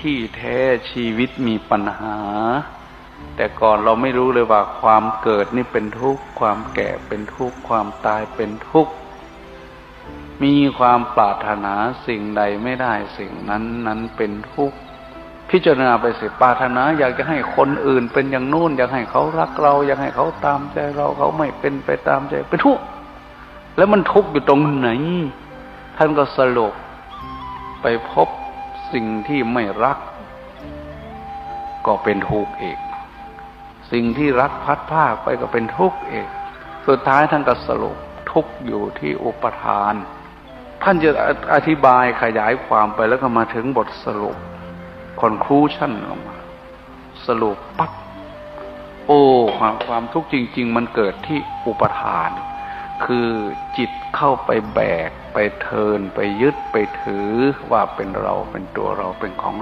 ที่แท้ชีวิตมีปัญหา แต่ก่อนเราไม่รู้เลยว่าความเกิดนี่เป็นทุกข์ ความแก่เป็นทุกข์ ความตายเป็นทุกข์ มีความปรารถนาสิ่งใดไม่ได้สิ่งนั้นนั้นเป็นทุกข์พิจารณาไปสิปรารถนาอยากจะให้คนอื่นเป็นอย่างนู้นอยากให้เขารักเรา อยากให้เขาตามใจเราเขาไม่เป็นไปตามใจเป็นทุกข์แล้วมันทุกข์อยู่ตรงไหน ท่านก็สรุปไปพบ สิ่งที่ไม่รัก ก็เป็นทุกข์เองสิ่งที่รักพัดภาคไปก็เป็นทุกข์เองสุดท้ายท่านก็สรุปทุกข์อยู่ที่อุปทาน ท่านจะอธิบายขยายความไปแล้วก็มาถึงบทสรุป conclusion ออกมาสรุปปั๊บโอ้ความความทุกข์จริง ๆ มันเกิดที่อุปทาน คือจิตเข้าไปแบก ไปเทินไปยึดไปถือว่าเป็นเราเป็นตัวเราเป็นของ